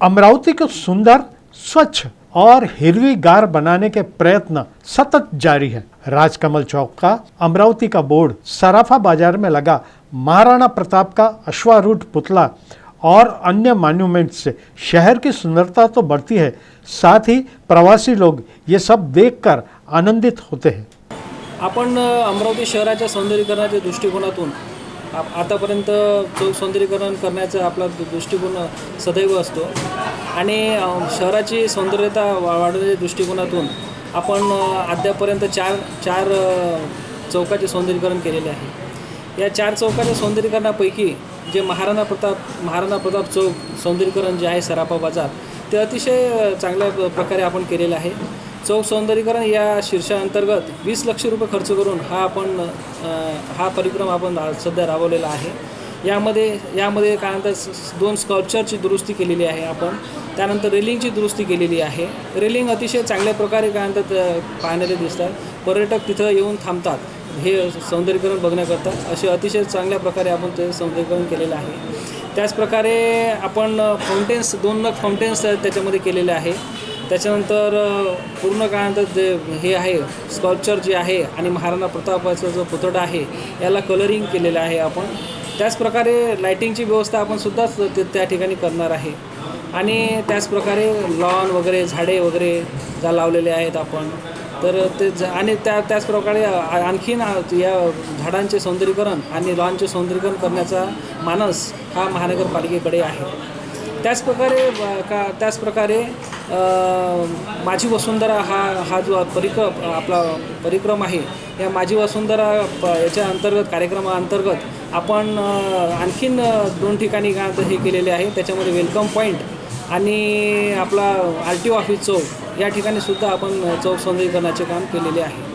अमरावती को सुंदर स्वच्छ और हिरवीगार बनाने के प्रयत्न सतत जारी है। राजकमल चौक का अमरावती का बोर्ड सराफा बाज़ार में लगा महाराणा प्रताप का अश्वारूढ़ पुतला और अन्य मॉन्यूमेंट से। शहर की सुंदरता तो बढ़ती है साथ ही प्रवासी लोग ये सब देखकर आनंदित होते हैं। आपण अ, अमरावती शहराच्या सौंदर्यीकरणाच्या दृष्टिकोनातून आप आतापर्यंत चौक सौंदर्यीकरण करण्याचा आपला दृष्टिकोन सदैव असतो. आणि शहराची सौंदर्यता वा वाढवण्याच्या दृष्टिकोनातून आपण अद्यापर्यंत चार चार चौकाचे सौंदर्यीकरण केलेले आहे. या चार चौकाच्या सौंदर्यीकरणापैकी जे महाराणा प्रताप महाराणा प्रताप चौक सौंदर्यीकरण जे आहे सराफा बाजार ते अतिशय चांगल्या प्रकारे आपण केलेलं आहे. चौक सौंदर्यीकरण या शीर्षाअंतर्गत वीस लक्ष रुपये खर्च करून हा आपण हा परिक्रम आपण सध्या राबवलेला आहे. यामध्ये यामध्ये काय म्हणतात दोन स्कल्पचरची दुरुस्ती केलेली आहे आपण. त्यानंतर रेलिंगची दुरुस्ती केलेली आहे. रेलिंग अतिशय चांगल्या प्रकारे काय म्हणतात अ, पाहण्याला दिसतात. पर्यटक तिथं येऊन थांबतात. हे सौंदर्यीकरण बघण्याकरता असे अतिशय चांगल्या प्रकारे आपण ते सौंदर्यीकरण केलेलं आहे. त्याचप्रकारे आपण फाउंटेन्स दोन नग फाउंटेन्स त्याच्यामध्ये केलेले आहे. त्याच्यानंतर पूर्ण काळानंतर जे हे आहे स्कल्पचर जे आहे आणि महाराणा प्रतापाचा जो पुतळा आहे याला कलरिंग केलेलं आहे आपण. त्याचप्रकारे लायटिंगची व्यवस्था आपण सुद्धा ते- त्या ठिकाणी करणार आहे. आणि त्याचप्रकारे लॉन वगैरे झाडे वगैरे ज्या लावलेले आहेत आपण तर ते झ- आणि त्या त्याचप्रकारे आणखीन या झाडांचे सौंदर्यीकरण आणि लॉनचे सौंदर्यीकरण करण्याचा मानस हा महानगरपालिकेकडे आहे. त्याचप्रकारे का त्याचप्रकारे माझी वसुंधरा हा हा जो परिक्रम आपला परिक्रम आहे या माझी वसुंधरा प याच्या अंतर्गत कार्यक्रमाअंतर्गत आपण आणखीन दोन ठिकाणी काय हे केलेले आहे. त्याच्यामध्ये वेलकम पॉईंट आणि आपला आर टी ओ ऑफिस चौक या ठिकाणी सुद्धा आपण चौक सौंदर्यीकरणाचे काम केलेले आहे.